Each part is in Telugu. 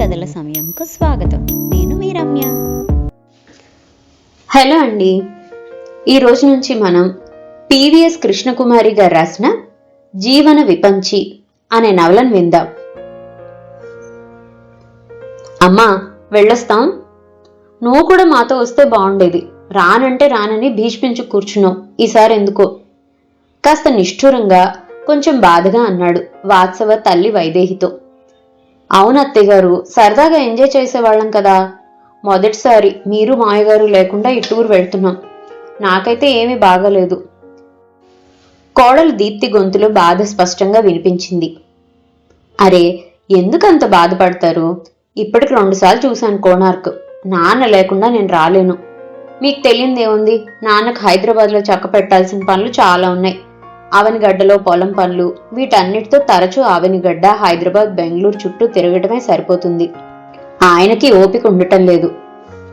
కథల సమయంకు స్వాగతం. నేను మీ రమ్య. హలో అండి. ఈ రోజు నుంచి మనం పివిఎస్ కృష్ణకుమారి గారు రాసిన జీవన విపంచి అనే నవలను విందాం. అమ్మా వెళ్ళొస్తాం? నువ్వు కూడా మాతో వస్తే బాగుండేది. రానంటే రానని భీష్మించు కూర్చున్నావు. ఈసారి ఎందుకో? కాస్త నిష్ఠూరంగా కొంచెం బాధగా అన్నాడు వాత్సవ తల్లి వైదేహితో. అవును అత్తయ్యగారు సరదాగా ఎంజాయ్ చేసేవాళ్ళం కదా. మొదటిసారి మీరు మాయగారు లేకుండా ఈ టూర్ వెళ్తున్నాం. నాకైతే ఏమీ బాగలేదు. కోడలు దీప్తి గొంతులో బాధ స్పష్టంగా వినిపించింది. అరే ఎందుకంత బాధపడతారు? ఇప్పటికి రెండుసార్లు చూశాను కోణార్క్. నాన్న లేకుండా నేను రాలేను. మీకు తెలియందేముంది? నాన్నకు హైదరాబాద్లో చక్క పెట్టాల్సిన పనులు చాలా ఉన్నాయి. ఆవనిగడ్డలో పొలం పనులు వీటన్నిటితో తరచూ ఆవనిగడ్డ హైదరాబాద్ బెంగళూరు చుట్టూ తిరగటమే సరిపోతుంది. ఆయనకి ఓపిక ఉండటం లేదు.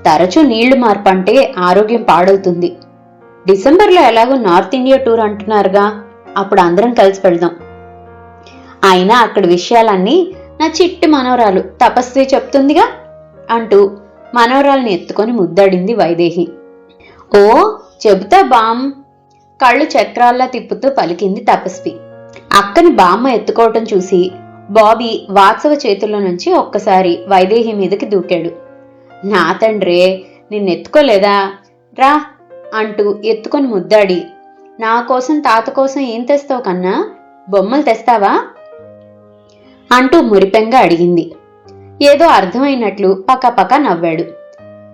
తరచూ నీళ్ళు మార్పు అంటే ఆరోగ్యం పాడవుతుంది. డిసెంబర్లో ఎలాగో నార్త్ ఇండియా టూర్ అంటున్నారుగా అప్పుడు అందరం కలిసి వెళ్దాం. అయినా అక్కడ విషయాలన్నీ నా చిట్టి మనవరాలు తపస్వి చెప్తుందిగా అంటూ మనవరాల్ని ఎత్తుకొని ముద్దాడింది వైదేహి. ఓ చెబుతా బామ్ కళ్ళు చక్రాల్లా తిప్పుతూ పలికింది తపస్వి. అక్కని బామ్మ ఎత్తుకోవటం చూసి బాబీ వాత్సవ చేతుల్లో నుంచి ఒక్కసారి వైదేహి మీదకి దూకాడు. నా తండ్రే నిన్నెత్తుకోలేదా? రా అంటూ ఎత్తుకొని ముద్దాడి. నా కోసం తాత కోసం ఏం తెస్తావు కన్నా? బొమ్మలు తెస్తావా? అంటూ మురిపెంగా అడిగింది. ఏదో అర్థమైనట్లు పక్కపక్క నవ్వాడు.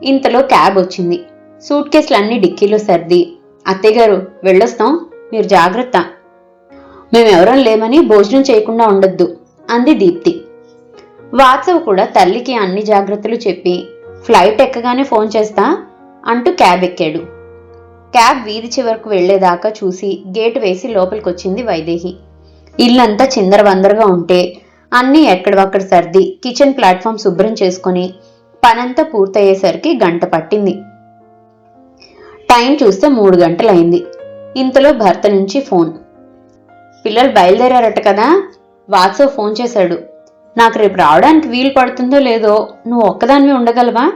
ఇంతలో క్యాబ్ వచ్చింది. సూట్ కేసులన్నీ డిక్కీలో సర్ది అత్తయ్యగారు వెళ్ళొస్తాం. మీరు జాగ్రత్త. మేమెవరం లేమని భోజనం చేయకుండా ఉండొద్దు అంది దీప్తి. వాత్సవ్ కూడా తల్లికి అన్ని జాగ్రత్తలు చెప్పి ఫ్లైట్ ఎక్కగానే ఫోన్ చేస్తా అంటూ క్యాబ్ ఎక్కాడు. క్యాబ్ వీధి చివరకు వెళ్ళేదాకా చూసి గేట్ వేసి లోపలికొచ్చింది వైదేహి. ఇల్లంతా చిందరవందరగా ఉంటే అన్నీ ఎక్కడవక్కడ సర్ది కిచెన్ ప్లాట్ఫామ్ శుభ్రం చేసుకుని పనంతా పూర్తయ్యేసరికి గంట పట్టింది. టైం చూస్తే మూడు గంటలైంది. ఇంతలో భర్త నుంచి ఫోన్. పిల్లలు బయలుదేరారట కదా వాత్సవ్ ఫోన్ చేశాడు. నాకు రేపు రావడానికి వీలు పడుతుందో లేదో నువ్వు ఒక్కదానివి ఉండగలవా?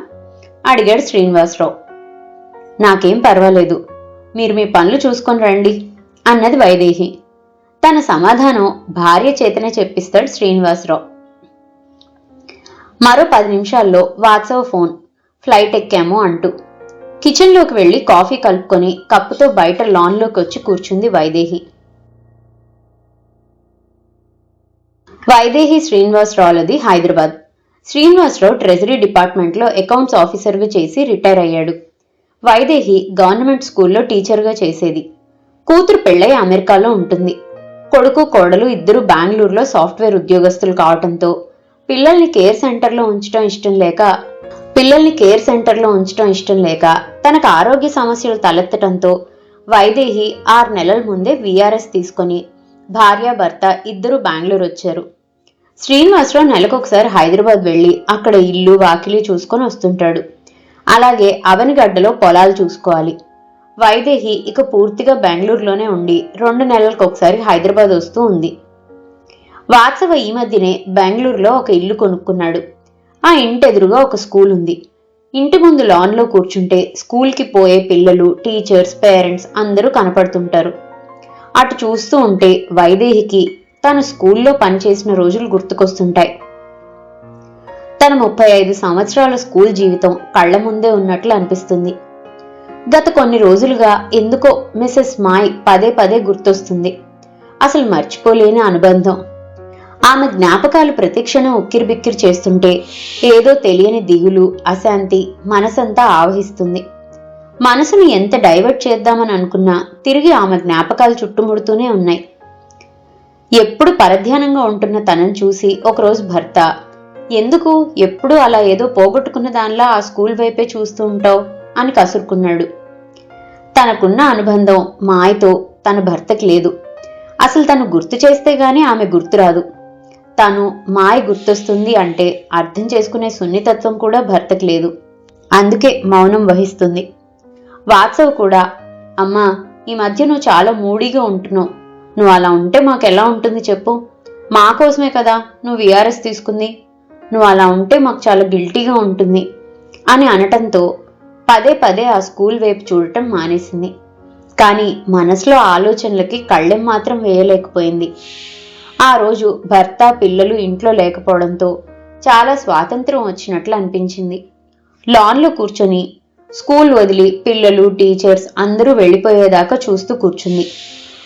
అడిగాడు శ్రీనివాసరావు. నాకేం పర్వాలేదు మీరు మీ పనులు చూసుకొని రండి అన్నది వైదేహి. తన సమాధానం భార్య చేతనే చెప్పిస్తాడు శ్రీనివాసరావు. మరో పది నిమిషాల్లో వాత్సవ ఫోన్ ఫ్లైట్ ఎక్కాము అంటూ. కిచెన్లోకి వెళ్ళి కాఫీ కలుపుకొని కప్పుతో బయట లాన్లోకి వచ్చి కూర్చుంది వైదేహి. వైదేహి శ్రీనివాసరావులది హైదరాబాద్. శ్రీనివాసరావు ట్రెజరీ డిపార్ట్మెంట్లో అకౌంట్స్ ఆఫీసర్గా చేసి రిటైర్ అయ్యాడు. వైదేహి గవర్నమెంట్ స్కూల్లో టీచర్గా చేసేది. కూతురు పెళ్ళై అమెరికాలో ఉంటుంది. కొడుకు కోడలు ఇద్దరు బెంగళూరులో సాఫ్ట్వేర్ ఉద్యోగస్తులు కావడంతో పిల్లల్ని కేర్ సెంటర్లో ఉంచడం ఇష్టం లేక పిల్లల్ని కేర్ సెంటర్లో ఉంచడం ఇష్టం లేక తనకు ఆరోగ్య సమస్యలు తలెత్తడంతో వైదేహి ఆరు నెలల ముందే విఆర్ఎస్ తీసుకొని భార్య భర్త ఇద్దరు బెంగళూరు వచ్చారు. శ్రీనివాసరావు నెలకొకసారి హైదరాబాద్ వెళ్ళి అక్కడ ఇల్లు వాకిలి చూసుకొని వస్తుంటాడు. అలాగే అవనిగడ్డలో పొలాలు చూసుకోవాలి. వైదేహి ఇక పూర్తిగా బెంగళూరులోనే ఉండి రెండు నెలలకు ఒకసారి హైదరాబాద్ వస్తూ ఉంది. వాత్సవ ఈ మధ్యనే బెంగళూరులో ఒక ఇల్లు కొనుక్కున్నాడు. ఆ ఇంటి ఎదురుగా ఒక స్కూల్ ఉంది. ఇంటి ముందు లాన్లో కూర్చుంటే స్కూల్కి పోయే పిల్లలు టీచర్స్ పేరెంట్స్ అందరూ కనపడుతుంటారు. అటు చూస్తూ ఉంటే వైదేహికి తను స్కూల్లో పనిచేసిన రోజులు గుర్తుకొస్తుంటాయి. తన ముప్పై ఐదు సంవత్సరాల స్కూల్ జీవితం కళ్ళ ముందే ఉన్నట్లు అనిపిస్తుంది. గత కొన్ని రోజులుగా ఎందుకో మిసెస్ మాయ్ పదే పదే గుర్తొస్తుంది. అసలు మర్చిపోలేని అనుబంధం. ఆమె జ్ఞాపకాలు ప్రతిక్షణం ఉక్కిరిబిక్కిరి చేస్తుంటే ఏదో తెలియని దిగులు అశాంతి మనసంతా ఆవహిస్తుంది. మనసును ఎంత డైవర్ట్ చేద్దామని అనుకున్నా తిరిగి ఆమె జ్ఞాపకాలు చుట్టుముడుతూనే ఉన్నాయి. ఎప్పుడు పరధ్యానంగా ఉంటున్న తనను చూసి ఒకరోజు భర్త ఎందుకు? ఎప్పుడు అలా ఏదో పోగొట్టుకున్న దానిలా ఆ స్కూల్ వైపే చూస్తూ ఉంటావు? అని కసురుకున్నాడు. తనకున్న అనుబంధం మాయతో తన భర్తకి లేదు. అసలు తను గుర్తు చేస్తే గాని ఆమె గుర్తురాదు తను మాయ గుర్తొస్తుంది అంటే అర్థం చేసుకునే సున్నితత్వం కూడా భర్తకి లేదు. అందుకే మౌనం వహిస్తుంది. వాత్సవ్ కూడా అమ్మా ఈ మధ్య నువ్వు చాలా మూడీగా ఉంటున్నావు. నువ్వు అలా ఉంటే మాకు ఎలా ఉంటుంది చెప్పు. మా కోసమే కదా నువ్వు విఆర్ఎస్ తీసుకుంది. నువ్వు అలా ఉంటే మాకు చాలా గిల్టీగా ఉంటుంది అని అనటంతో పదే పదే ఆ స్కూల్ వైపు చూడటం మానేసింది. కానీ మనసులో ఆలోచనలకి కళ్ళెం మాత్రం వేయలేకపోయింది. ఆ రోజు భర్త పిల్లలు ఇంట్లో లేకపోవడంతో చాలా స్వాతంత్రం వచ్చినట్లు అనిపించింది. లాన్లో కూర్చొని స్కూల్ వదిలి పిల్లలు టీచర్స్ అందరూ వెళ్ళిపోయేదాకా చూస్తూ కూర్చుంది.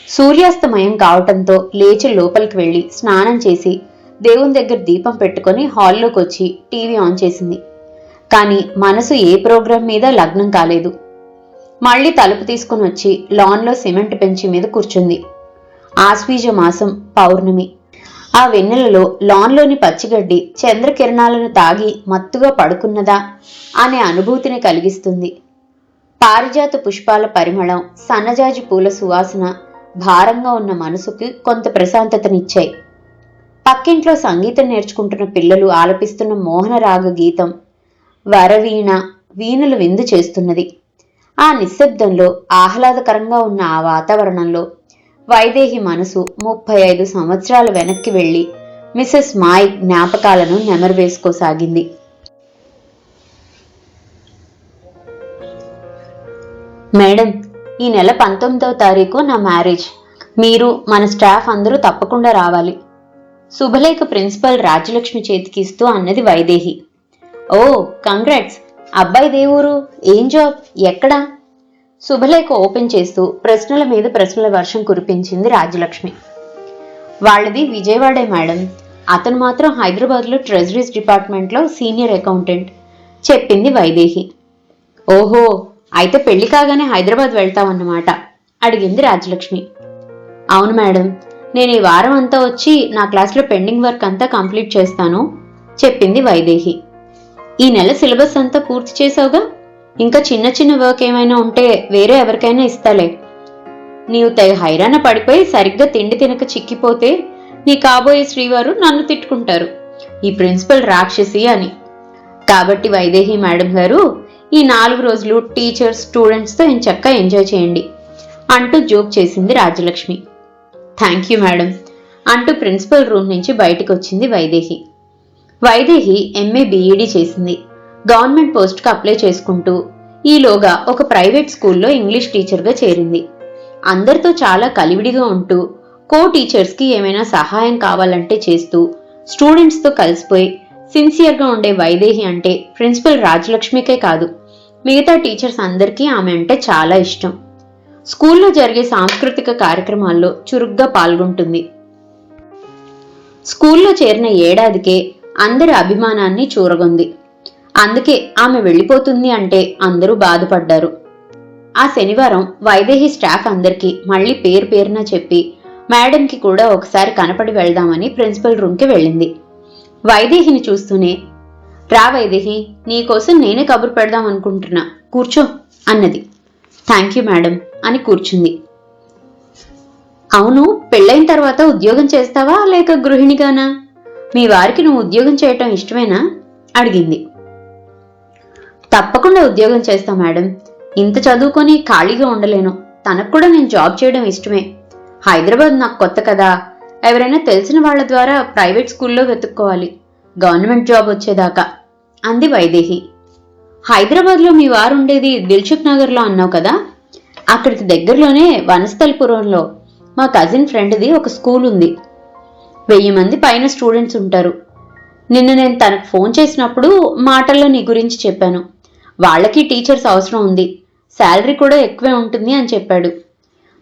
సూర్యాస్తమయం కావటంతో లేచి లోపలికి వెళ్ళి స్నానం చేసి దేవుని దగ్గర దీపం పెట్టుకొని హాల్లోకి వచ్చి టీవీ ఆన్ చేసింది. కానీ మనసు ఏ ప్రోగ్రాం మీద లగ్నం కాలేదు. మళ్ళీ తలుపు తీసుకుని వచ్చి లాన్లో సిమెంట్ బెంచి మీద కూర్చుంది. ఆశ్వీజ మాసం పౌర్ణమి. ఆ వెన్నెలలో లాన్లోని పచ్చిగడ్డి చంద్రకిరణాలను తాగి మత్తుగా పడుకున్నదా అనే అనుభూతిని కలిగిస్తుంది. పారిజాత పుష్పాల పరిమళం సన్నజాజి పూల సువాసన భారంగా ఉన్న మనసుకి కొంత ప్రశాంతతనిచ్చాయి. పక్కింట్లో సంగీతం నేర్చుకుంటున్న పిల్లలు ఆలపిస్తున్న మోహనరాగ గీతం వరవీణ వీణులు విందు చేస్తున్నది. ఆ నిశ్శబ్దంలో ఆహ్లాదకరంగా ఉన్న ఆ వాతావరణంలో వైదేహి మనసు ముప్పై ఐదు సంవత్సరాల వెనక్కి వెళ్ళి మిసెస్ మాయ్ జ్ఞాపకాలను నెమరువేసుకోసాగింది మేడం ఈ నెల పంతొమ్మిదవ తారీఖు నా మ్యారేజ్. మీరు మన స్టాఫ్ అందరూ తప్పకుండా రావాలి. శుభలేఖ ప్రిన్సిపల్ రాజలక్ష్మి చేతికి ఇస్తూ అన్నది వైదేహి. ఓ కంగ్రాట్స్. అబ్బాయి దేవురు? ఏం జాబ్? ఎక్కడా? శుభలేఖ ఓపెన్ చేస్తూ ప్రశ్నల మీద ప్రశ్నల వర్షం కురిపించింది రాజ్యలక్ష్మి. వాళ్ళది విజయవాడే మేడం. అతను మాత్రం హైదరాబాద్లో ట్రెజరీస్ డిపార్ట్మెంట్లో సీనియర్ అకౌంటెంట్ చెప్పింది వైదేహి. ఓహో అయితే పెళ్ళి కాగానే హైదరాబాద్ వెళ్తామన్నమాట అడిగింది రాజలక్ష్మి అవును మేడం నేను ఈ వారం అంతా వచ్చి నా క్లాస్లో పెండింగ్ వర్క్ అంతా కంప్లీట్ చేస్తాను చెప్పింది వైదేహి. ఈ నెల సిలబస్ అంతా పూర్తి చేసావుగా ఇంకా చిన్న చిన్న వర్క్ ఏమైనా ఉంటే వేరే ఎవరికైనా ఇస్తాలే. నీవు తెగ హైరాణ పడిపోయి సరిగ్గా తిండి తినక చిక్కిపోతే నీ కాబోయే శ్రీవారు నన్ను తిట్టుకుంటారు. ఈ ప్రిన్సిపల్ రాక్షసి అని. కాబట్టి వైదేహి మేడం గారు ఈ నాలుగు రోజులు టీచర్స్ స్టూడెంట్స్తో ఎంచక్క ఎంజాయ్ చేయండి అంటూ జోక్ చేసింది రాజలక్ష్మి. థ్యాంక్ యూ మేడం అంటూ ప్రిన్సిపల్ రూమ్ నుంచి బయటకు వచ్చింది వైదేహి. వైదేహి ఎంఏ బీఈడీ చేసింది. గవర్నమెంట్ పోస్ట్కి అప్లై చేసుకుంటూ ఈలోగా ఒక ప్రైవేట్ స్కూల్లో ఇంగ్లీష్ టీచర్గా చేరింది. అందరితో చాలా కలివిడిగా ఉంటూ కో టీచర్స్కి ఏమైనా సహాయం కావాలంటే చేస్తూ స్టూడెంట్స్తో కలిసిపోయి సిన్సియర్గా ఉండే వైదేహి అంటే ప్రిన్సిపల్ రాజలక్ష్మికే కాదు మిగతా టీచర్స్ అందరికీ ఆమె అంటే చాలా ఇష్టం. స్కూల్లో జరిగే సాంస్కృతిక కార్యక్రమాల్లో చురుగ్గా పాల్గొంటుంది. స్కూల్లో చేరిన ఏడాదికే అందరి అభిమానాన్ని చూరగొంది. అందుకే ఆమె వెళ్ళిపోతుంది అంటే అందరూ బాధపడ్డారు. ఆ శనివారం వైదేహి స్టాఫ్ అందరికీ మళ్ళీ పేరు పేరున చెప్పి మేడంకి కూడా ఒకసారి కనపడి వెళ్దామని ప్రిన్సిపల్ రూమ్కి వెళ్ళింది. వైదేహిని చూస్తూనే రా వైదేహి నీకోసం నేనే కబురు పెడదాం అనుకుంటున్నా. కూర్చో అన్నది. థ్యాంక్ యూ మేడం అని కూర్చుంది. అవును పెళ్ళైన తర్వాత ఉద్యోగం చేస్తావా లేక గృహిణిగానా? మీ వారికి నువ్వు ఉద్యోగం చేయటం ఇష్టమేనా? అడిగింది. తప్పకుండా ఉద్యోగం చేస్తా మేడం. ఇంత చదువుకొని ఖాళీగా ఉండలేను. తనకు కూడా నేను జాబ్ చేయడం ఇష్టమే. హైదరాబాద్ నాకు కొత్త కదా. ఎవరైనా తెలిసిన వాళ్ళ ద్వారా ప్రైవేట్ స్కూల్లో వెతుక్కోవాలి. గవర్నమెంట్ జాబ్ వచ్చేదాకా. అంది వైదేహి. హైదరాబాద్లో మీ వారు ఉండేది దిల్చుక్ నగర్లో అన్నావు కదా? అక్కడికి దగ్గరలోనే వనస్థలపురంలో మా కజిన్ ఫ్రెండ్ది ఒక స్కూల్ ఉంది. వెయ్యి మంది పైన స్టూడెంట్స్ ఉంటారు. నిన్న నేను తనకు ఫోన్ చేసినప్పుడు మాటల్లో నీ గురించి చెప్పాను. వాళ్ళకి టీచర్స్ అవసరం ఉంది. శాలరీ కూడా ఎక్కువే ఉంటుంది అని చెప్పాడు.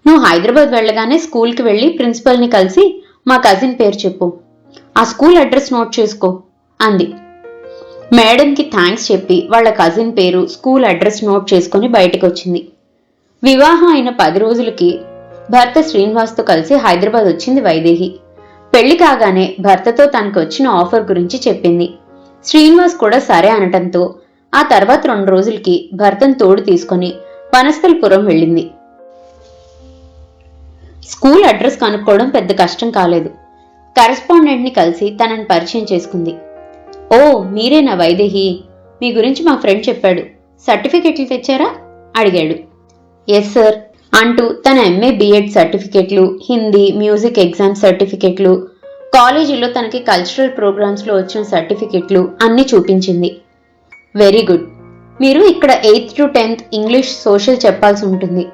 నువ్వు హైదరాబాద్ వెళ్ళగానే స్కూల్కి వెళ్ళి ప్రిన్సిపల్ని కలిసి మా కజిన్ పేరు చెప్పు. ఆ స్కూల్ అడ్రస్ నోట్ చేసుకో అంది. మేడంకి థ్యాంక్స్ చెప్పి వాళ్ళ కజిన్ పేరు స్కూల్ అడ్రస్ నోట్ చేసుకుని బయటకు వచ్చింది వివాహం అయిన పది రోజులకి భర్త శ్రీనివాస్తో కలిసి హైదరాబాద్ వచ్చింది వైదేహి. పెళ్ళి కాగానే భర్తతో తనకు వచ్చిన ఆఫర్ గురించి చెప్పింది. శ్రీనివాస్ కూడా సరే అనటంతో ఆ తర్వాత రెండు రోజులకి భర్తను తోడు తీసుకొని వనస్థలపురం వెళ్ళింది. స్కూల్ అడ్రస్ కనుక్కోవడం పెద్ద కష్టం కాలేదు. కరెస్పాండెంట్ని కలిసి తనని పరిచయం చేసుకుంది. ఓ మీరేనా వైదేహి? మీ గురించి మా ఫ్రెండ్ చెప్పాడు. సర్టిఫికెట్లు తెచ్చారా? అడిగాడు. Yes sir. అంటూ తన ఎంఏ బిఎడ్ సర్టిఫికెట్లు హిందీ మ్యూజిక్ ఎగ్జామ్ సర్టిఫికెట్లు కాలేజీలో తనకి కల్చరల్ ప్రోగ్రామ్స్లో వచ్చిన సర్టిఫికెట్లు అన్నీ చూపించింది. Very good. మీరు ఇక్కడ eighth to tenth English social చెప్పాల్సి ఉంటుంది.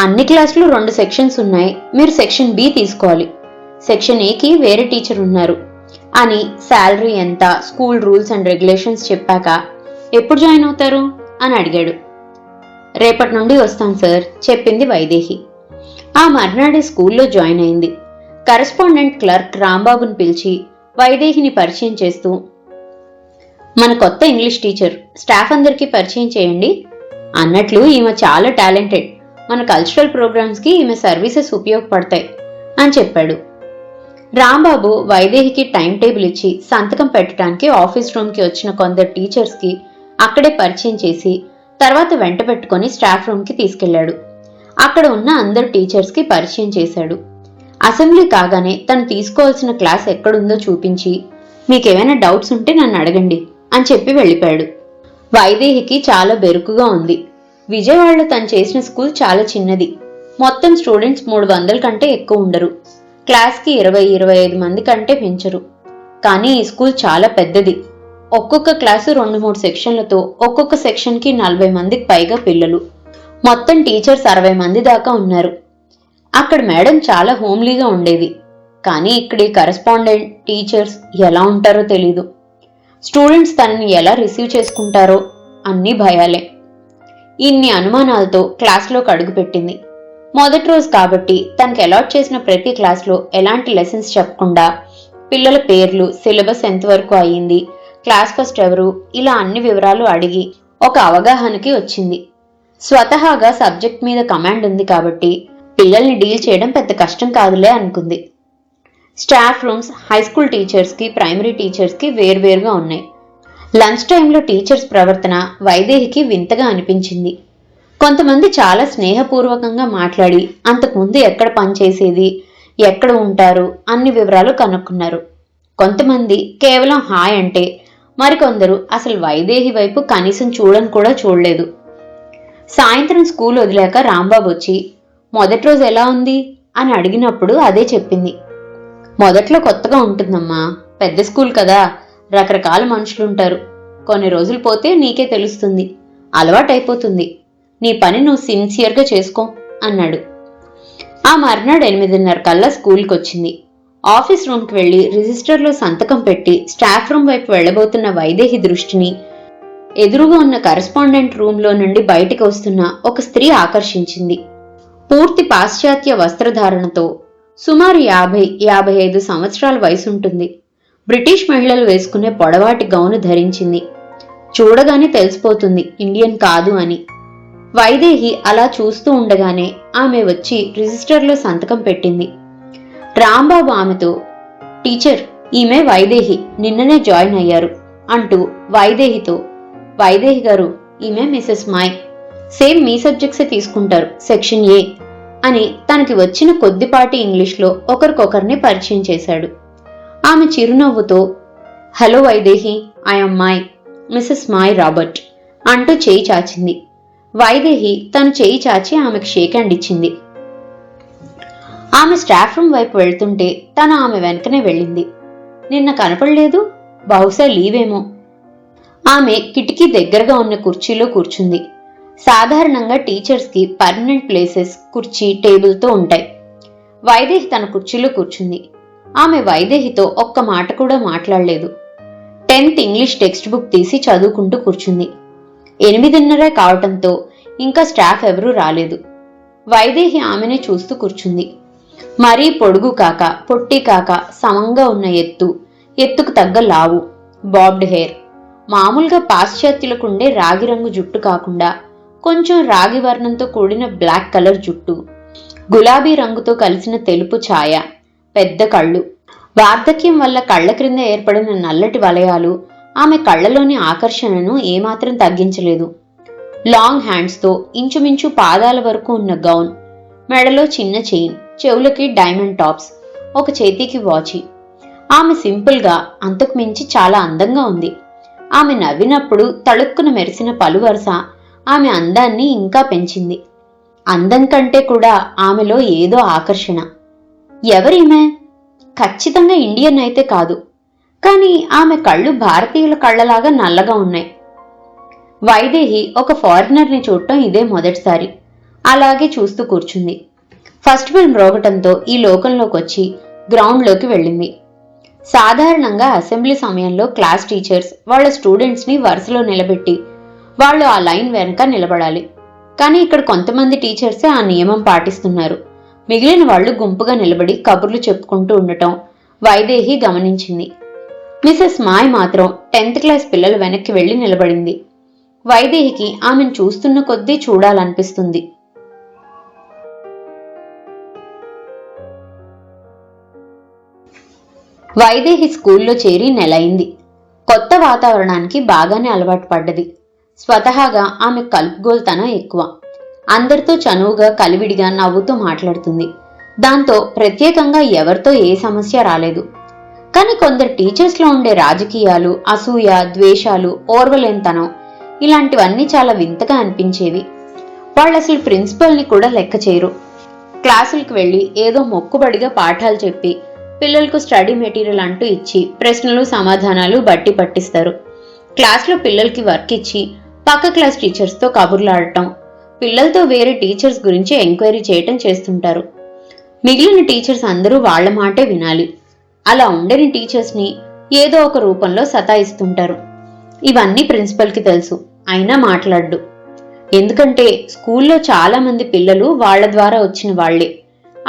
అన్ని క్లాసులు రెండు సెక్షన్స్ ఉన్నాయి. మీరు సెక్షన్ బి తీసుకోవాలి. సెక్షన్ ఏకి వేరే టీచర్ ఉన్నారు. అని శాలరీ ఎంత స్కూల్ రూల్స్ అండ్ రెగ్యులేషన్స్ చెప్పాక ఎప్పుడు జాయిన్ అవుతారు? అని అడిగాడు. రేపటి నుండి వస్తాం సార్ చెప్పింది వైదేహి. ఆ మర్నాడే స్కూల్లో జాయిన్ అయింది. కరెస్పాండెంట్ క్లర్క్ రాంబాబుని పిలిచి వైదేహిని పరిచయం చేస్తూ మన కొత్త ఇంగ్లీష్ టీచర్ స్టాఫ్ అందరికీ పరిచయం చేయండి. అన్నట్లు ఈమె చాలా టాలెంటెడ్. మన కల్చరల్ ప్రోగ్రామ్స్కి ఈమె సర్వీసెస్ ఉపయోగపడతాయి అని చెప్పాడు. రాంబాబు వైదేహికి టైం టేబుల్ ఇచ్చి సంతకం పెట్టడానికి ఆఫీస్ రూమ్కి వచ్చిన కొందరు టీచర్స్కి అక్కడే పరిచయం చేసి తర్వాత వెంట పెట్టుకొని స్టాఫ్ రూమ్కి తీసుకెళ్ళాడు అక్కడ ఉన్న అందరు టీచర్స్కి పరిచయం చేశాడు. అసెంబ్లీ కాగానే తను తీసుకోవాల్సిన క్లాస్ ఎక్కడుందో చూపించి మీకేమైనా డౌట్స్ ఉంటే నన్ను అడగండి. అని చెప్పి వెళ్ళిపోయాడు. వైదేహికి చాలా బెరుకుగా ఉంది. విజయవాడలో తను చేసిన స్కూల్ చాలా చిన్నది. మొత్తం స్టూడెంట్స్ మూడు వందల కంటే ఎక్కువ ఉండరు. క్లాస్కి ఇరవై ఇరవై ఐదు మంది కంటే పెంచరు. కానీ ఈ స్కూల్ చాలా పెద్దది. ఒక్కొక్క క్లాసు రెండు మూడు సెక్షన్లతో ఒక్కొక్క సెక్షన్కి నలభై మందికి పైగా పిల్లలు. మొత్తం టీచర్స్ అరవై మంది దాకా ఉన్నారు. అక్కడ మేడం చాలా హోమ్లీగా ఉండేది కానీ ఇక్కడి కరస్పాండెంట్ టీచర్స్ ఎలా ఉంటారో తెలీదు. స్టూడెంట్స్ తనని ఎలా రిసీవ్ చేసుకుంటారో అన్ని భయాలే. ఇన్ని అనుమానాలతో క్లాస్లోకి అడుగుపెట్టింది మొదటి రోజు కాబట్టి తనకు అలాట్ చేసిన ప్రతి క్లాస్లో ఎలాంటి లెసన్స్ చెప్పకుండా పిల్లల పేర్లు సిలబస్ ఎంతవరకు అయ్యింది క్లాస్ ఫస్ట్ ఎవరు ఇలా అన్ని వివరాలు అడిగి ఒక అవగాహనకి వచ్చింది. స్వతహాగా సబ్జెక్ట్ మీద కమాండ్ ఉంది కాబట్టి పిల్లల్ని డీల్ చేయడం పెద్ద కష్టం కాదులే అనుకుంది. స్టాఫ్ రూమ్స్ హై స్కూల్ టీచర్స్కి ప్రైమరీ టీచర్స్కి వేర్వేరుగా ఉన్నాయి. లంచ్ టైంలో టీచర్స్ ప్రవర్తన వైదేహికి వింతగా అనిపించింది. కొంతమంది చాలా స్నేహపూర్వకంగా మాట్లాడి అంతకుముందు ఎక్కడ పనిచేసేది ఎక్కడ ఉంటారు? అన్ని వివరాలు కనుక్కున్నారు. కొంతమంది కేవలం హాయ్ అంటే మరికొందరు అసలు వైదేహి వైపు కనీసం చూడని కూడా చూడలేదు. సాయంత్రం స్కూల్ వదిలాక రాంబాబు వచ్చి మొదటి రోజు ఎలా ఉంది? అని అడిగినప్పుడు అదే చెప్పింది. మొదట్లో కొత్తగా ఉంటుందమ్మా. పెద్ద స్కూల్ కదా. రకరకాల మనుషులుంటారు. కొన్ని రోజులు పోతే నీకే తెలుస్తుంది. అలవాటైపోతుంది. నీ పని నువ్వు సిన్సియర్గా చేసుకో అన్నాడు. ఆ మర్నాడు ఎనిమిదిన్నర కల్లా స్కూల్కి వచ్చింది ఆఫీస్ రూమ్కి వెళ్ళి రిజిస్టర్లో సంతకం పెట్టి స్టాఫ్ రూమ్ వైపు వెళ్ళబోతున్న వైదేహి దృష్టిని ఎదురుగా ఉన్న కరస్పాండెంట్ రూమ్లో నుండి బయటికి వస్తున్న ఒక స్త్రీ ఆకర్షించింది. పూర్తి పాశ్చాత్య వస్త్రధారణతో సుమారు యాభై యాభై ఐదు సంవత్సరాల వయసుంటుంది. బ్రిటిష్ మహిళలు వేసుకునే పొడవాటి గౌను ధరించింది. చూడగానే తెలిసిపోతుంది ఇండియన్ కాదు అని. వైదేహి అలా చూస్తూ ఉండగానే ఆమె వచ్చి రిజిస్టర్లో సంతకం పెట్టింది. రాంబాబు ఆమెతో టీచర్ ఈమె వైదేహి నిన్ననే జాయిన్ అయ్యారు అంటూ వైదేహితో వైదేహి గారు ఈమె మిసెస్ మాయ్. సేమ్ మీ సబ్జెక్ట్సే తీసుకుంటారు సెక్షన్ ఏ. అని తనకి వచ్చిన కొద్దిపాటి ఇంగ్లీష్లో ఒకరికొకరిని పరిచయం చేశాడు. ఆమె చిరునవ్వుతో hello Vaidehi I'm Mai Mrs Mai Robert అంటూ చేయి చాచింది. వైదేహి తను చేయి చాచి ఆమెకు షేక్ హ్యాండ్ ఇచ్చింది. ఆమె స్టాఫ్ రూమ్ వైపు వెళ్తుంటే తను ఆమె వెనకనే వెళ్ళింది. నిన్న కనపడలేదు బహుశా లీవేమో ఆమె కిటికీ దగ్గరగా ఉన్న కుర్చీలో కూర్చుంది. సాధారణంగా టీచర్స్కి పర్మనెంట్ ప్లేసెస్ కుర్చీ టేబుల్తో ఉంటాయి. వైదేహి తన కుర్చీలో కూర్చుంది. ఆమె వైదేహితో ఒక్క మాట కూడా మాట్లాడలేదు. టెన్త్ ఇంగ్లీష్ టెక్స్ట్ బుక్ తీసి చదువుకుంటూ కూర్చుంది. ఎనిమిదిన్నరే కావటంతో ఇంకా స్టాఫ్ ఎవరూ రాలేదు. వైదేహి ఆమెనే చూస్తూ కూర్చుంది. మరీ పొడుగు కాక పొట్టి కాక సమంగా ఉన్న ఎత్తు ఎత్తుకు తగ్గ లావు బాబ్డ్ హెయిర్ మామూలుగా పాశ్చాత్యులకుండే రాగి రంగు జుట్టు కాకుండా కొంచెం రాగి వర్ణంతో కూడిన బ్లాక్ కలర్ జుట్టు గులాబీ రంగుతో కలిసిన తెలుపు ఛాయ పెద్ద కళ్ళు. వార్ధక్యం వల్ల కళ్ళ క్రింద ఏర్పడిన నల్లటి వలయాలు ఆమె కళ్ళలోని ఆకర్షణను ఏమాత్రం తగ్గించలేదు. లాంగ్ హ్యాండ్స్తో ఇంచుమించు పాదాల వరకు ఉన్న గౌన్ మెడలో చిన్న చైన్ చెవులకి డైమండ్ టాప్స్ ఒక చేతికి వాచి. ఆమె సింపుల్గా అంతకు మించి చాలా అందంగా ఉంది. ఆమె నవ్వినప్పుడు తళుక్కున మెరిసిన పలువరస ఆమె అందాన్ని ఇంకా పెంచింది. అందం కంటే కూడా ఆమెలో ఏదో ఆకర్షణ. ఎవరీమె? ఖచ్చితంగా ఇండియన్ అయితే కాదు. కానీ ఆమె కళ్ళు భారతీయుల కళ్ళలాగా నల్లగా ఉన్నాయి. వైదేహి ఒక ఫారినర్ని చూడటం ఇదే మొదటిసారి. అలాగే చూస్తూ కూర్చుంది. ఫస్ట్ ఫిల్మ్ రోగటంతో ఈ లోకంలోకి వచ్చి గ్రౌండ్లోకి వెళ్ళింది. సాధారణంగా అసెంబ్లీ సమయంలో క్లాస్ టీచర్స్ వాళ్ళ స్టూడెంట్స్ని వరుసలో నిలబెట్టి వాళ్ళు ఆ లైన్ వెనక నిలబడాలి. కానీ ఇక్కడ కొంతమంది టీచర్సే ఆ నియమం పాటిస్తున్నారు. మిగిలిన వాళ్ళు గుంపుగా నిలబడి కబుర్లు చెప్పుకుంటూ ఉండటం వైదేహి గమనించింది. మిసెస్ మాయ్ మాత్రం టెన్త్ క్లాస్ పిల్లలు వెనక్కి వెళ్ళి నిలబడింది. వైదేహికి ఆమెను చూస్తున్న కొద్దీ చూడాలనిపిస్తుంది. వైదేహి స్కూల్లో చేరి నెలయింది. కొత్త వాతావరణానికి బాగానే అలవాటు పడ్డది. స్వతహాగా ఆమె కలుపుగోలుతనం ఎక్కువ. అందరితో చనువుగా కలివిడిగా నవ్వుతూ మాట్లాడుతుంది. దాంతో ప్రత్యేకంగా ఎవరితో ఏ సమస్య రాలేదు. కానీ కొందరు టీచర్స్లో ఉండే రాజకీయాలు అసూయ ద్వేషాలు ఓర్వలేనితనం ఇలాంటివన్నీ చాలా వింతగా అనిపించేవి. వాళ్ళు అసలు ప్రిన్సిపల్ని కూడా లెక్క చేయరు. క్లాసులకు వెళ్ళి ఏదో మొక్కుబడిగా పాఠాలు చెప్పి పిల్లలకు స్టడీ మెటీరియల్ అంటూ ఇచ్చి ప్రశ్నలు సమాధానాలు బట్టి పట్టిస్తారు. క్లాస్లో పిల్లలకి వర్క్ ఇచ్చి పక్క క్లాస్ టీచర్స్తో కబుర్లాడటం. పిల్లలతో వేరే టీచర్స్ గురించి ఎంక్వైరీ చేయటం చేస్తుంటారు. మిగిలిన టీచర్స్ అందరూ వాళ్ళ మాటే వినాలి. అలా ఉండని టీచర్స్ని ఏదో ఒక రూపంలో సతాయిస్తుంటారు. ఇవన్నీ ప్రిన్సిపల్కి తెలుసు. అయినా మాట్లాడ్డు. ఎందుకంటే స్కూల్లో చాలామంది పిల్లలు వాళ్ళ ద్వారా వచ్చిన వాళ్ళే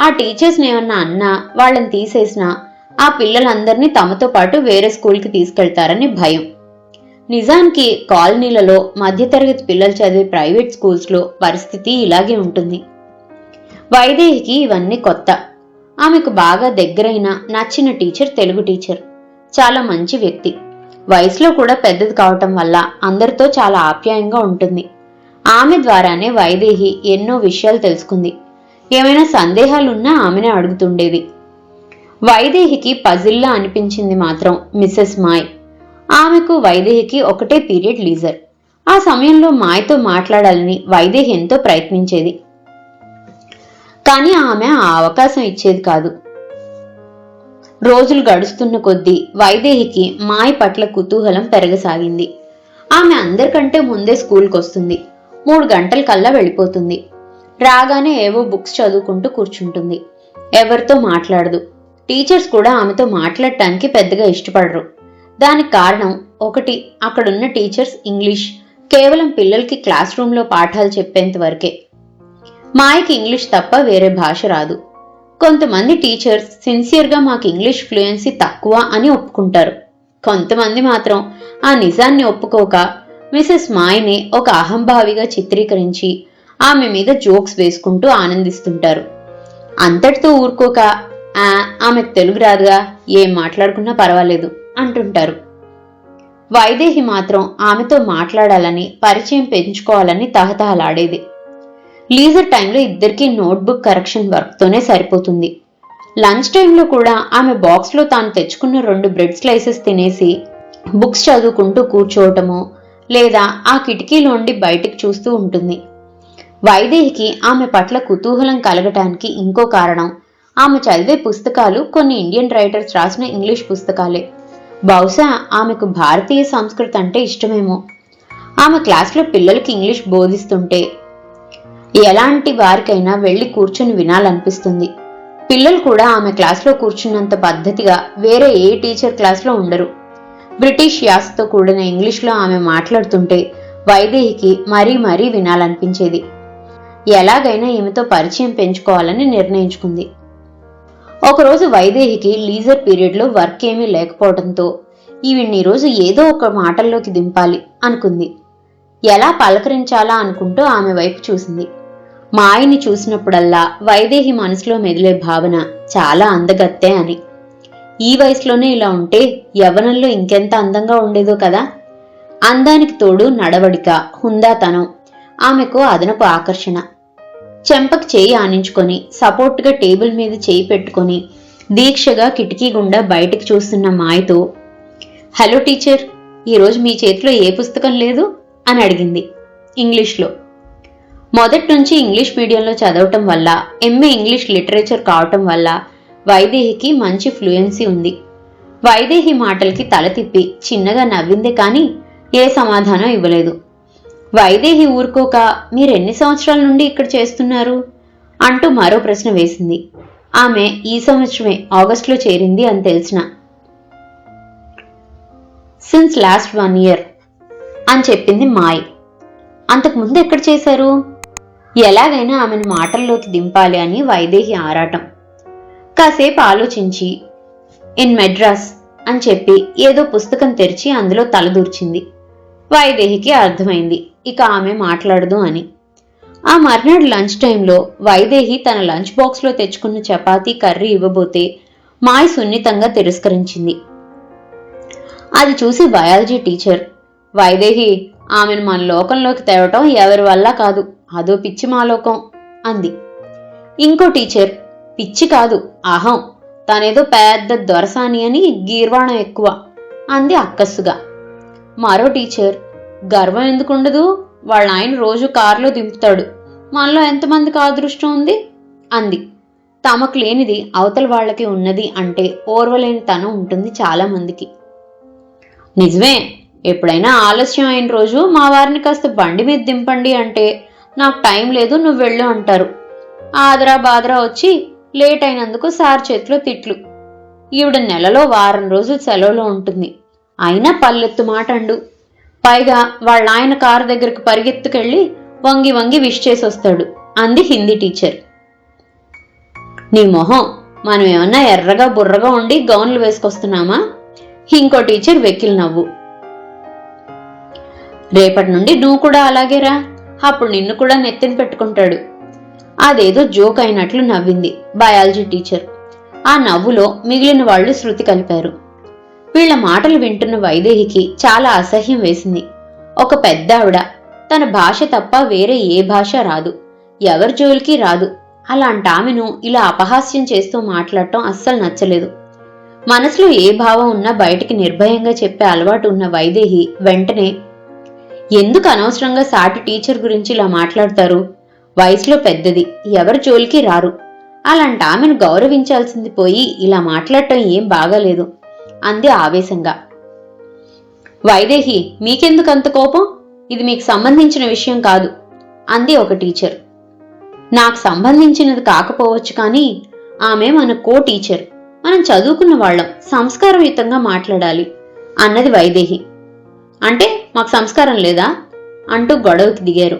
ఆ టీచర్స్ని ఏమన్నా అన్నా వాళ్ళని తీసేసినా ఆ పిల్లలందరినీ తమతో పాటు వేరే స్కూల్కి తీసుకెళ్తారని భయం. నిజానికి కాలనీలలో మధ్యతరగతి పిల్లలు చదివే ప్రైవేట్ స్కూల్స్లో పరిస్థితి ఇలాగే ఉంటుంది. వైదేహికి ఇవన్నీ కొత్త. ఆమెకు బాగా దగ్గరైన నచ్చిన టీచర్ తెలుగు టీచర్. చాలా మంచి వ్యక్తి. వయసులో కూడా పెద్దది కావటం వల్ల అందరితో చాలా ఆప్యాయంగా ఉంటుంది. ఆమె ద్వారానే వైదేహి ఎన్నో విషయాలు తెలుసుకుంది. ఏమైనా సందేహాలున్నా ఆమెనే అడుగుతుండేది. వైదేహికి పజిల్లా అనిపించింది మాత్రం మిస్సెస్ మాయ్. ఆమెకు వైదేహికి ఒకటే పీరియడ్ లీజర్. ఆ సమయంలో మాయతో మాట్లాడాలని వైదేహి ఎంతో ప్రయత్నించేది. కానీ ఆమె ఆ అవకాశం ఇచ్చేది కాదు. రోజులు గడుస్తున్న కొద్దీ వైదేహికి మాయ పట్ల కుతూహలం పెరగసాగింది. ఆమె అందరికంటే ముందే స్కూల్కి వస్తుంది. మూడు గంటల కల్లా వెళ్ళిపోతుంది. రాగానే ఏవో బుక్స్ చదువుకుంటూ కూర్చుంటుంది. ఎవరితో మాట్లాడదు. టీచర్స్ కూడా ఆమెతో మాట్లాడటానికి పెద్దగా ఇష్టపడరు. దానికి కారణం ఒకటి అక్కడున్న టీచర్స్ ఇంగ్లీష్. కేవలం పిల్లలకి క్లాస్ రూమ్లో పాఠాలు చెప్పేంత వరకే. మాయకి ఇంగ్లీష్ తప్ప వేరే భాష రాదు. కొంతమంది టీచర్స్ సిన్సియర్గా మాకు ఇంగ్లీష్ ఫ్లూయెన్సీ తక్కువ అని ఒప్పుకుంటారు. కొంతమంది మాత్రం ఆ నిజాన్ని ఒప్పుకోక మిసెస్ మాయని ఒక అహంభావిగా చిత్రీకరించి ఆమె మీద జోక్స్ వేసుకుంటూ ఆనందిస్తుంటారు. అంతటితో ఊరుకోక ఆమెకు తెలుగు రాదుగా ఏం మాట్లాడుకున్నా పర్వాలేదు. అంటుంటారు. వైదేహి మాత్రం ఆమెతో మాట్లాడాలని పరిచయం పెంచుకోవాలని తహతహలాడేది. లీజర్ టైంలో ఇద్దరికీ నోట్బుక్ కరెక్షన్ వర్క్తోనే సరిపోతుంది. లంచ్ టైంలో కూడా ఆమె బాక్స్లో తాను తెచ్చుకున్న రెండు బ్రెడ్ స్లైసెస్ తినేసి బుక్స్ చదువుకుంటూ కూర్చోవటము లేదా ఆ కిటికీలోండి బయటికి చూస్తూ ఉంటుంది. వైదేహికి ఆమె పట్ల కుతూహలం కలగటానికి ఇంకో కారణం ఆమె చదివే పుస్తకాలు కొన్ని ఇండియన్ రైటర్స్ రాసిన ఇంగ్లీష్ పుస్తకాలే. బహుశా ఆమెకు భారతీయ సంస్కృతి అంటే ఇష్టమేమో. ఆమె క్లాస్లో పిల్లలకి ఇంగ్లీష్ బోధిస్తుంటే ఎలాంటి వారికైనా వెళ్ళి కూర్చుని వినాలనిపిస్తుంది. పిల్లలు కూడా ఆమె క్లాస్లో కూర్చున్నంత పద్ధతిగా వేరే ఏ టీచర్ క్లాస్లో ఉండరు. బ్రిటిష్ యాసతో కూడిన ఇంగ్లీష్లో ఆమె మాట్లాడుతుంటే వైదేహికి మరీ మరీ వినాలనిపించేది. ఎలాగైనా ఈమెతో పరిచయం పెంచుకోవాలని నిర్ణయించుకుంది. ఒకరోజు వైదేహికి లీజర్ పీరియడ్లో వర్క్ ఏమీ లేకపోవడంతో ఈవిడ్ని రోజు ఏదో ఒక మాటల్లోకి దింపాలి అనుకుంది. ఎలా పలకరించాలా అనుకుంటూ ఆమె వైపు చూసింది. మాయని చూసినప్పుడల్లా వైదేహి మనసులో మెదిలే భావన చాలా అందగత్తే అని. ఈ వయసులోనే ఇలా ఉంటే యవ్వనంలో ఇంకెంత అందంగా ఉండేదో కదా. అందానికి తోడు నడవడిక హుందాతనం ఆమెకు అదనపు ఆకర్షణ. చెంపకు చేయి ఆనించుకొని సపోర్ట్గా టేబుల్ మీద చేయి పెట్టుకొని దీక్షగా కిటికీ గుండా బయటికి చూస్తున్న మాయతో హలో టీచర్ ఈరోజు మీ చేతిలో ఏ పుస్తకం లేదు? అని అడిగింది ఇంగ్లీష్లో. మొదటి నుంచి ఇంగ్లీష్ మీడియంలో చదవటం వల్ల ఎంఏ ఇంగ్లీష్ లిటరేచర్ కావటం వల్ల వైదేహికి మంచి ఫ్లూయెన్సీ ఉంది. వైదేహి మాటలకి తల తిప్పి చిన్నగా నవ్విందే కానీ ఏ సమాధానం ఇవ్వలేదు. వైదేహి ఊరుకోక మీరెన్ని సంవత్సరాల నుండి ఇక్కడ చేస్తున్నారు? అంటూ మరో ప్రశ్న వేసింది. ఆమె ఈ సంవత్సరమే ఆగస్టులో చేరింది అని తెలిసిన. సిన్స్ లాస్ట్ వన్ ఇయర్ అని చెప్పింది మాయ్. అంతకుముందు ఎక్కడ చేశారు? ఎలాగైనా ఆమెను మాటల్లోకి దింపాలి అని వైదేహి ఆరాటం. కాసేపు ఆలోచించి ఇన్ మెడ్రాస్ అని చెప్పి ఏదో పుస్తకం తెరిచి అందులో తలదూర్చింది. వైదేహికి అర్థమైంది. ఇక ఆమె మాట్లాడదు అని. ఆ మర్నాడు లంచ్ టైంలో వైదేహి తన లంచ్ బాక్స్లో తెచ్చుకున్న చపాతీ కర్రీ ఇవ్వబోతే మాయ్ సున్నితంగా తిరస్కరించింది. అది చూసి బయాలజీ టీచర్ వైదేహి ఆమెను మన లోకంలోకి తేవటం ఎవరి వల్ల కాదు అదో పిచ్చి మాలోకం అంది. ఇంకో టీచర్ పిచ్చి కాదు అహం తనేదో పెద్ద దొరసాని అని గీర్వాణం ఎక్కువ అంది అక్కస్సుగా. మరో టీచర్ గర్వం ఎందుకుండదు? వాళ్ళ ఆయన రోజు కారులో దింపుతాడు. మనలో ఎంతమందికి అదృష్టం ఉంది? అంది. తమకు లేనిది అవతల వాళ్ళకి ఉన్నది అంటే ఓర్వలేని తనం ఉంటుంది చాలామందికి నిజమే. ఎప్పుడైనా ఆలస్యం అయిన రోజు మా వారిని కాస్త బండి మీద దింపండి అంటే నాకు టైం లేదు నువ్వు వెళ్ళు అంటారు. ఆదరా బాదరా వచ్చి లేట్ అయినందుకు సార్ చేతిలో తిట్లు. ఈవిడ నెలలో వారం రోజులు సెలవులో ఉంటుంది. అయినా పల్లెత్తు మాట అండు పైగా వాళ్ళ ఆయన కారు దగ్గరకు పరిగెత్తుకెళ్ళి వంగి వంగి విష్ చేసి వస్తాడు అంది హిందీ టీచర్. నీ మొహం మనం ఏమన్నా ఎర్రగా బుర్రగా ఉండి గౌన్లు వేసుకొస్తున్నామా? ఇంకో టీచర్ వెక్కిల్ నవ్వు. రేపటి నుండి నువ్వు కూడా అలాగేరా అప్పుడు నిన్ను కూడా నెత్తిన పెట్టుకుంటాడు. అదేదో జోక్ అయినట్లు నవ్వింది బయాలజీ టీచర్. ఆ నవ్వులో మిగిలిన వాళ్ళు శృతి కలిపారు. వీళ్ళ మాటలు వింటున్న వైదేహికి చాలా అసహ్యం వేసింది. ఒక పెద్ద ఆవిడ తన భాష తప్ప వేరే ఏ భాష రాదు. ఎవరి జోలికి రాదు. అలాంటి ఆమెను ఇలా అపహాస్యం చేస్తూ మాట్లాడటం అస్సలు నచ్చలేదు. మనసులో ఏ భావం ఉన్నా బయటికి నిర్భయంగా చెప్పే అలవాటు ఉన్న వైదేహి వెంటనే ఎందుకు అనవసరంగా సాటి టీచర్ గురించి ఇలా మాట్లాడతారు? వయసులో పెద్దది ఎవరి జోలికి రారు? అలాంటి ఆమెను గౌరవించాల్సింది పోయి ఇలా మాట్లాడటం ఏం బాగాలేదు. అంది ఆవేశంగా. వైదేహి మీకెందుకు అంత కోపం? ఇది మీకు సంబంధించిన విషయం కాదు అంది ఒక టీచర్. నాకు సంబంధించినది కాకపోవచ్చు కానీ ఆమె మన కో టీచర్ మనం చదువుకున్న వాళ్ళం సంస్కారయుతంగా మాట్లాడాలి అన్నది వైదేహి. అంటే మాకు సంస్కారం లేదా? అంటూ గొడవకి దిగారు.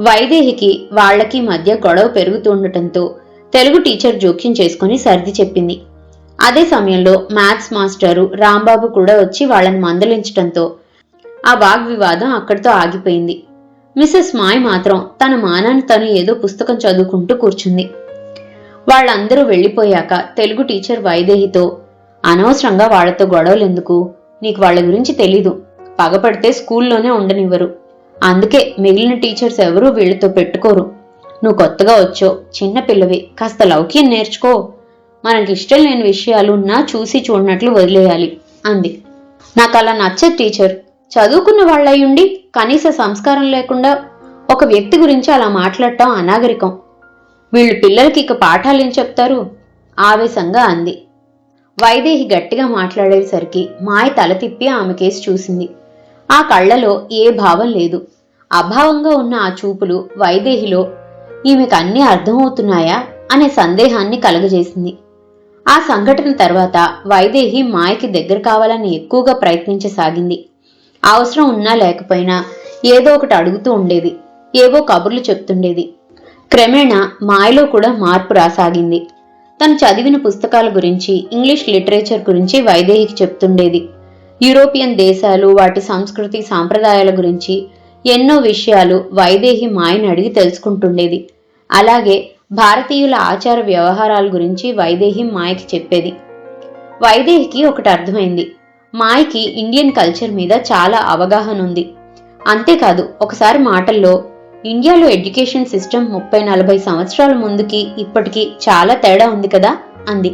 వైదేహికి వాళ్ళకి మధ్య గొడవ పెరుగుతుండటంతో తెలుగు టీచర్ జోక్యం చేసుకుని సర్ది చెప్పింది. అదే సమయంలో మ్యాథ్స్ మాస్టరు రాంబాబు కూడా వచ్చి వాళ్ళని మందలించటంతో ఆ వాగ్వివాదం అక్కడితో ఆగిపోయింది. మిసెస్ మాయ్ మాత్రం తన మానాన్ని తను ఏదో పుస్తకం చదువుకుంటూ కూర్చుంది. వాళ్ళందరూ వెళ్ళిపోయాక తెలుగు టీచర్ వైదేహితో అనవసరంగా వాళ్ళతో గొడవలెందుకు? నీకు వాళ్ళ గురించి తెలీదు. పగపడితే స్కూల్లోనే ఉండనివ్వరు. అందుకే మిగిలిన టీచర్స్ ఎవరూ వీళ్ళతో పెట్టుకోరు. నువ్వు కొత్తగా వచ్చో చిన్న పిల్లవి. కాస్త లౌక్యం నేర్చుకో. మనకి ఇష్టం లేని విషయాలు ఉన్నా చూసి చూడనట్లు వదిలేయాలి అంది. నాకు అలా నచ్చదు టీచర్. చదువుకున్న వాళ్ళయ్యుండి కనీస సంస్కారం లేకుండా ఒక వ్యక్తి గురించి అలా మాట్లాడటం అనాగరికం. వీళ్ళు పిల్లలకి ఇక పాఠాలు ఏం చెప్తారు? ఆవేశంగా అంది. వైదేహి గట్టిగా మాట్లాడేసరికి మాయ తల తిప్పి ఆమె కేసి చూసింది. ఆ కళ్ళలో ఏ భావం లేదు. అభావంగా ఉన్న ఆ చూపులు వైదేహిలో ఈమెకు అన్నీ అర్థమవుతున్నాయా? అనే సందేహాన్ని కలుగజేసింది. ఆ సంఘటన తర్వాత వైదేహి మాయకి దగ్గర కావాలని ఎక్కువగా ప్రయత్నించసాగింది. అవసరం ఉన్నా లేకపోయినా ఏదో ఒకటి అడుగుతూ ఉండేది. ఏవో కబుర్లు చెప్తుండేది. క్రమేణా మాయలో కూడా మార్పు రాసాగింది. తను చదివిన పుస్తకాల గురించి ఇంగ్లీష్ లిటరేచర్ గురించి వైదేహికి చెప్తుండేది. యూరోపియన్ దేశాలు వాటి సంస్కృతి సాంప్రదాయాల గురించి ఎన్నో విషయాలు వైదేహి మాయని అడిగి తెలుసుకుంటుండేది. అలాగే భారతీయుల ఆచార వ్యవహారాల గురించి వైదేహి మాయకి చెప్పేది. వైదేహికి ఒకటి అర్థమైంది. మాయకి ఇండియన్ కల్చర్ మీద చాలా అవగాహన ఉంది. అంతేకాదు ఒకసారి మాటల్లో ఇండియాలో ఎడ్యుకేషన్ సిస్టమ్ ముప్పై నలభై సంవత్సరాల ముందుకి ఇప్పటికీ చాలా తేడా ఉంది కదా? అంది.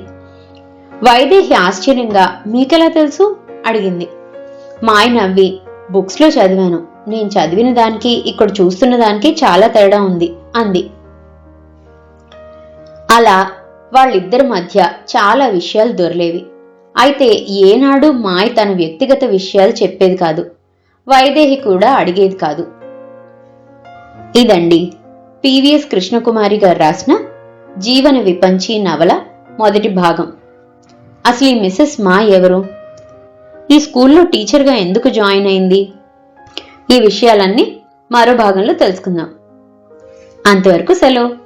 వైదేహి ఆశ్చర్యంగా మీకెలా తెలుసు? అడిగింది. మాయ నవ్వి బుక్స్లో చదివాను. నేను చదివిన దానికి ఇక్కడ చూస్తున్న దానికి చాలా తేడా ఉంది. అంది. అలా వాళ్ళిద్దరి మధ్య చాలా విషయాలు దొరలేవి. అయితే ఏనాడు మాయ తన వ్యక్తిగత విషయాలు చెప్పేది కాదు. వైదేహి కూడా అడిగేది కాదు. ఇదండి పివిఎస్ కృష్ణకుమారి గారు రాసిన జీవన విపంచి నవల మొదటి భాగం. అసలు ఈ మిస్సెస్ మా ఎవరు? ఈ స్కూల్లో టీచర్గా ఎందుకు జాయిన్ అయింది? ఈ విషయాలన్నీ మరో భాగంలో తెలుసుకుందాం. అంతవరకు సెలవు.